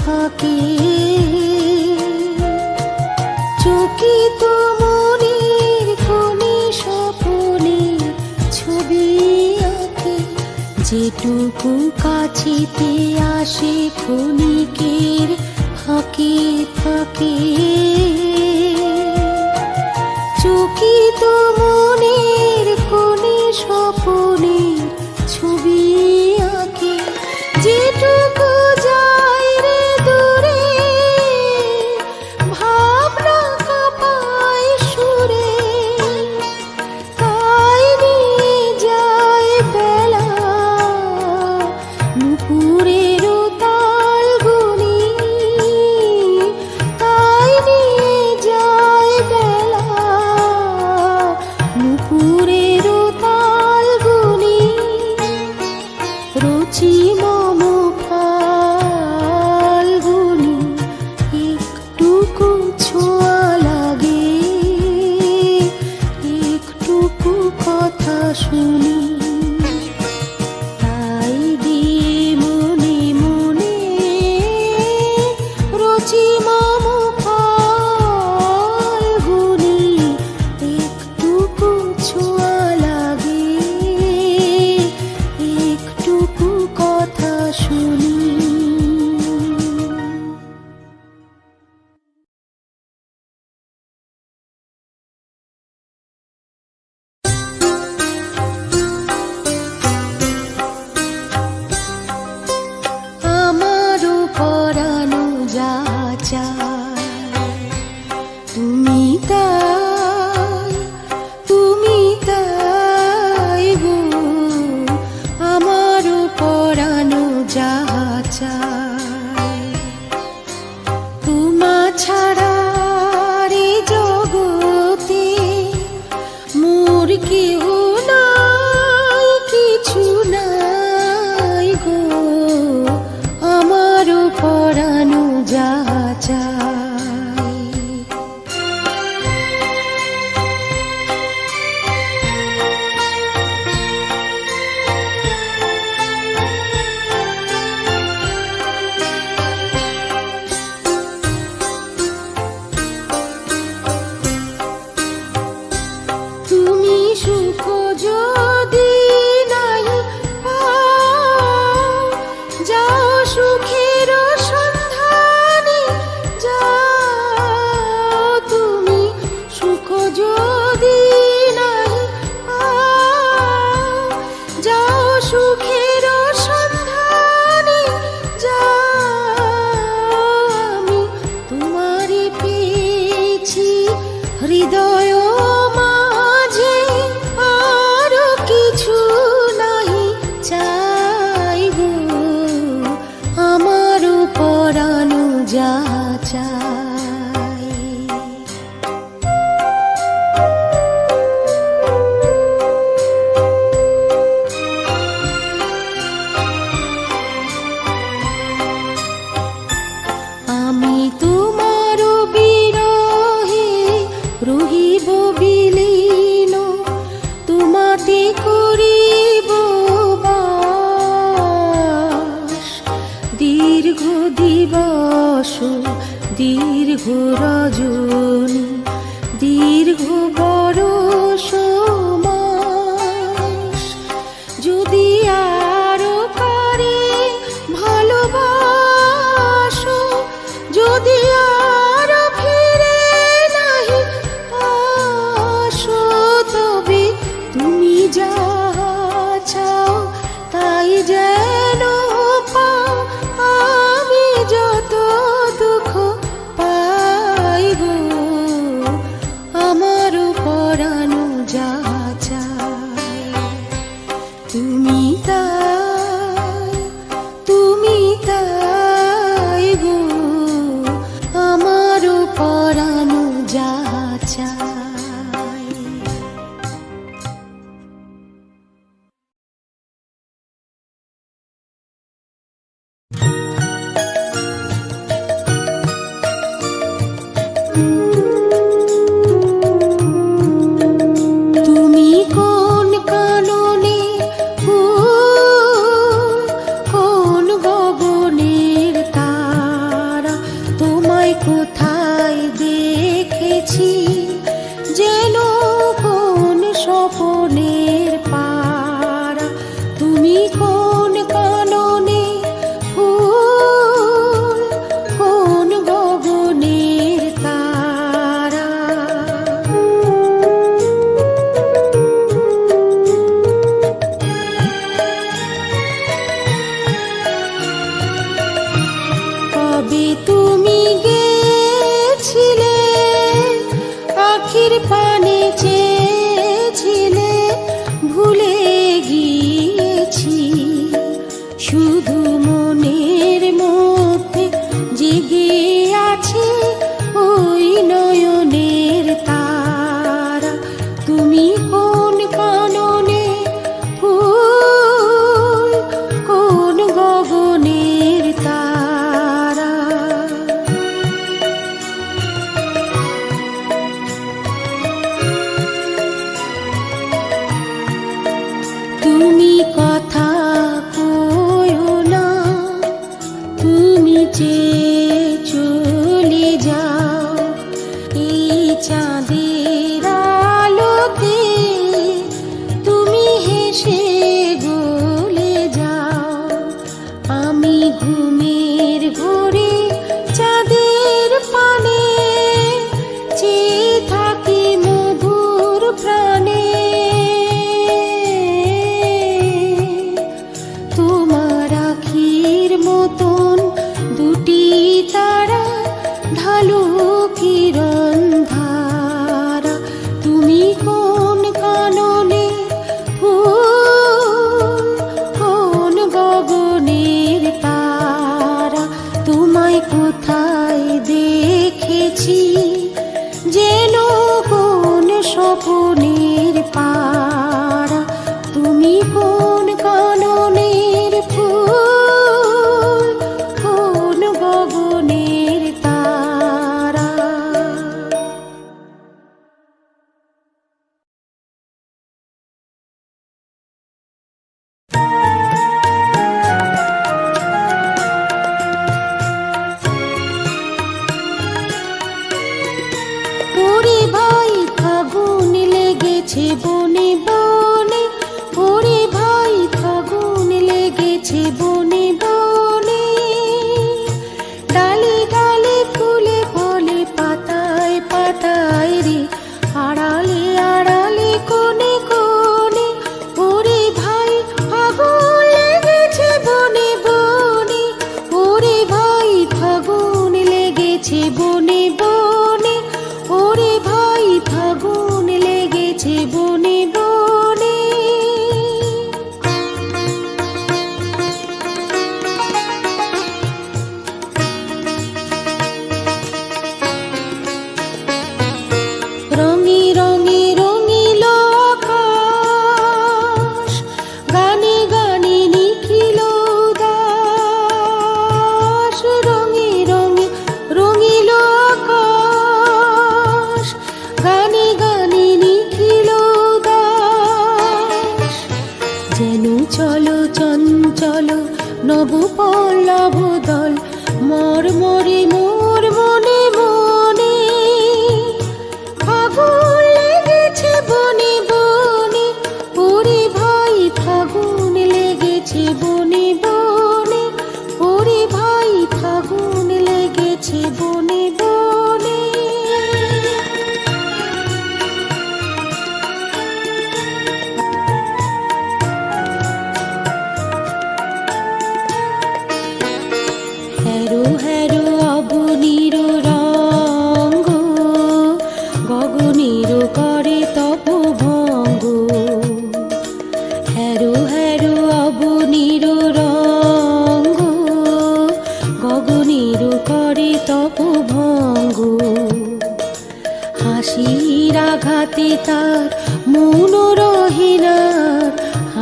ফাঁকি চকিত মনের কোণে সকলে ছবি আঁকে। যেটুকু কাছিতে আসে ক্ষণিকের ফাঁকে ফাঁকে। রহিব বিলীন তোমাতে করিব দীর্ঘ দিবস দীর্ঘ রজনী দীর্ঘ বড়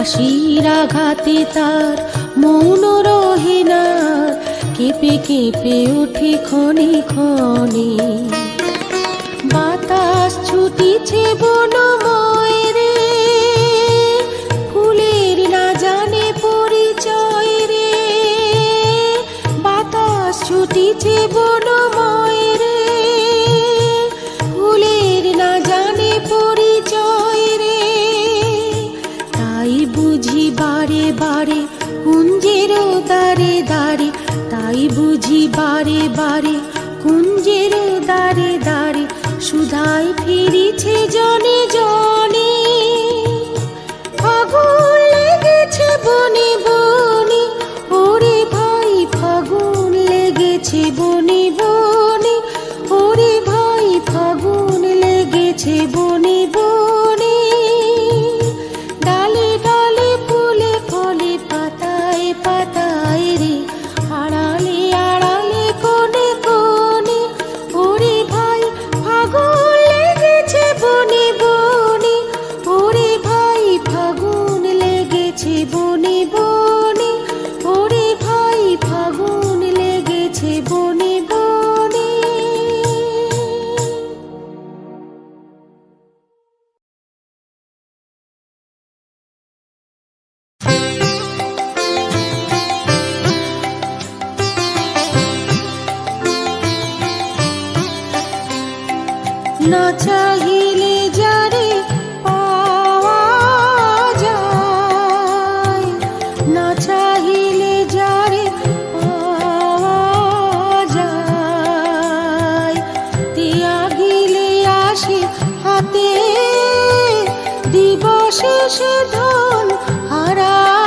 হাসির আঘাতে তার মৌন রহিনা কেঁপে কেঁপে উঠে খনি খনি বাতাস ছুটিছে বলে বসে সে ধন হারা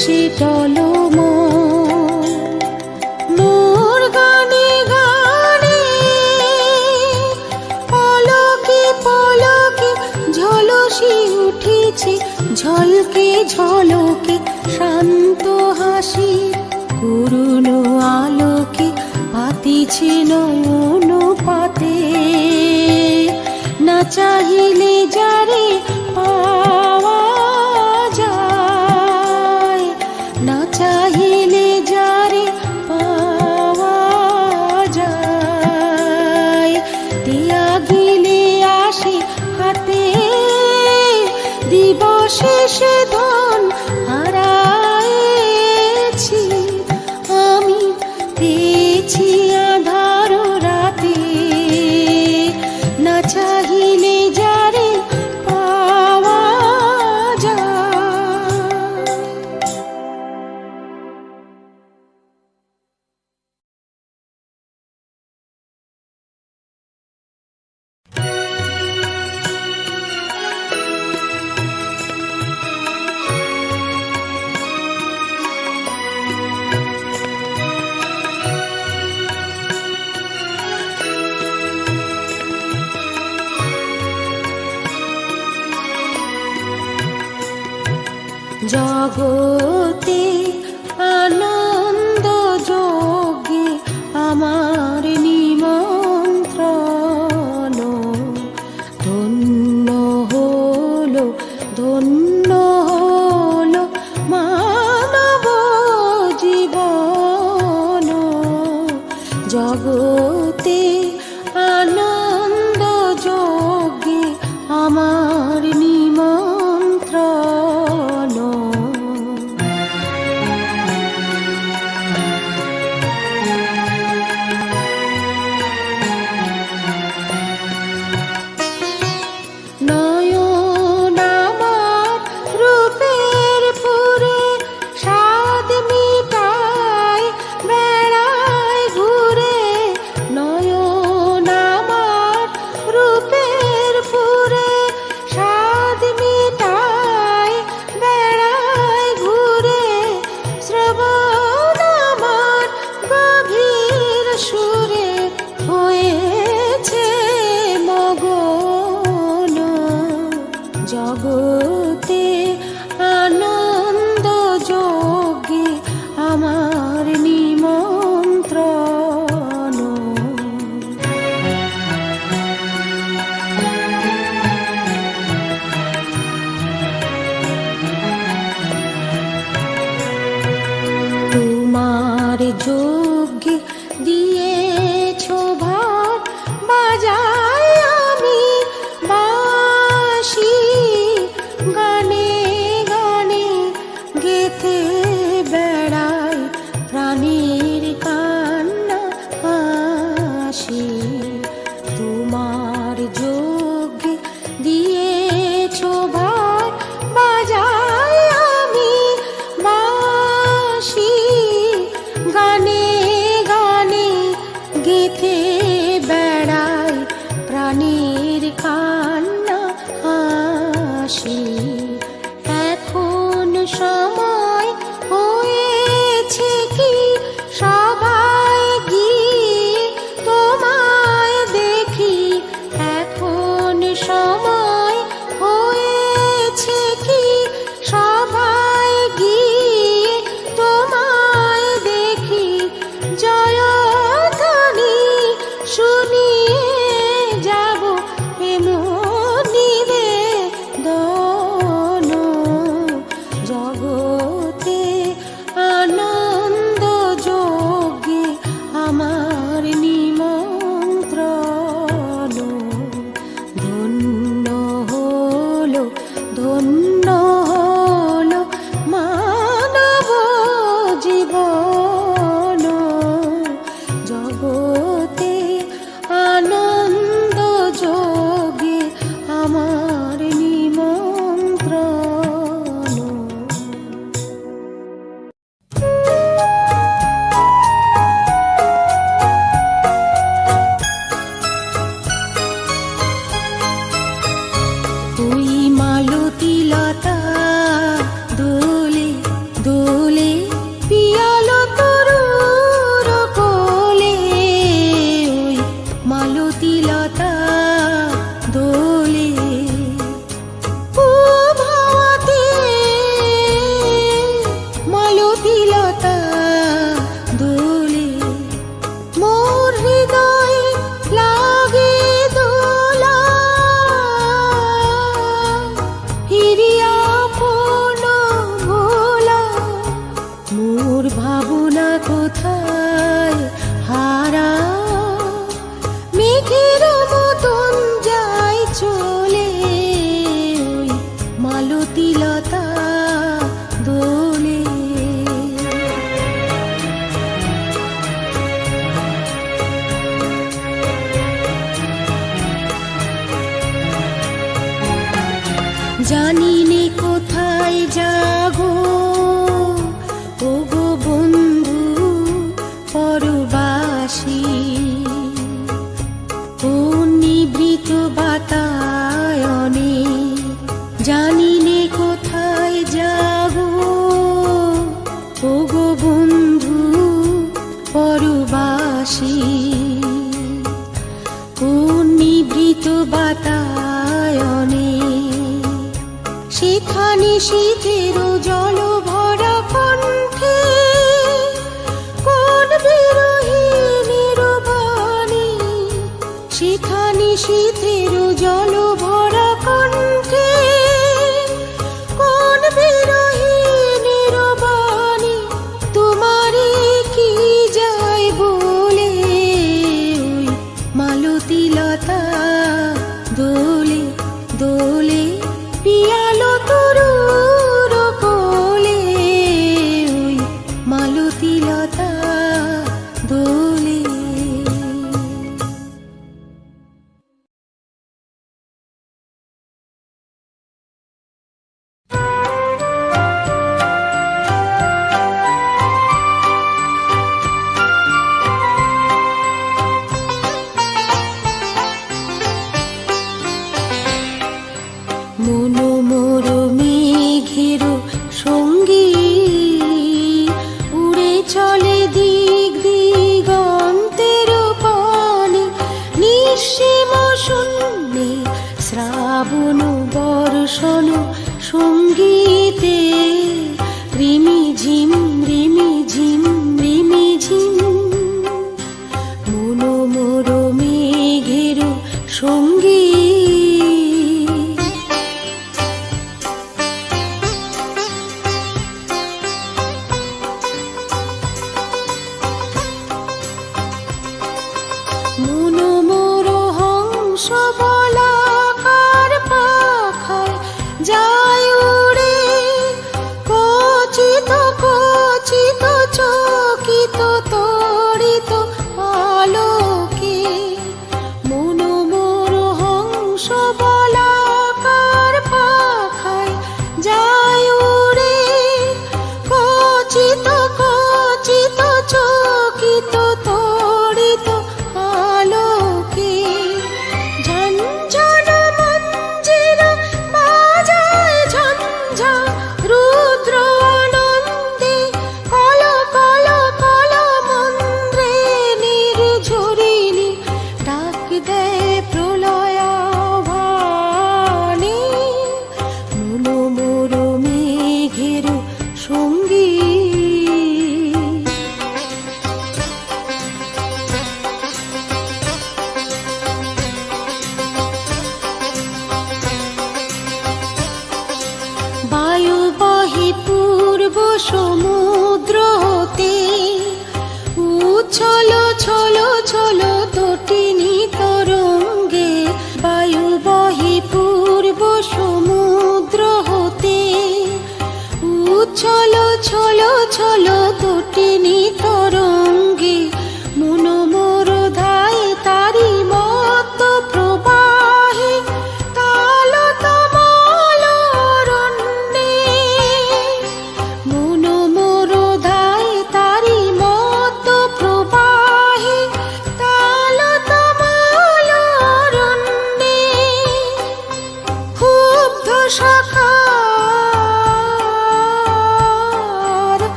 শীতল মোর গানে পলকে ঝলসি উঠেছে, ঝলকে ঝলকে শান্ত হাসি পুরনো আলোকে পাতিছে পাতে। না চাহিলে যারে পা না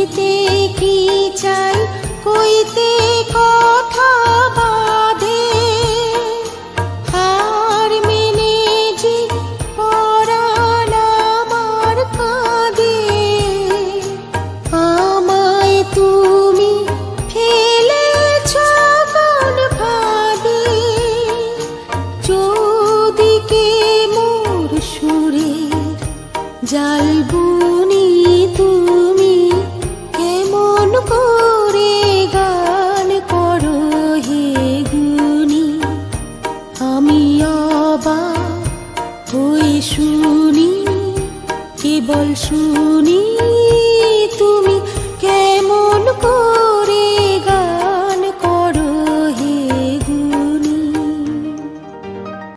কইতে কি চাই? কইতে কথা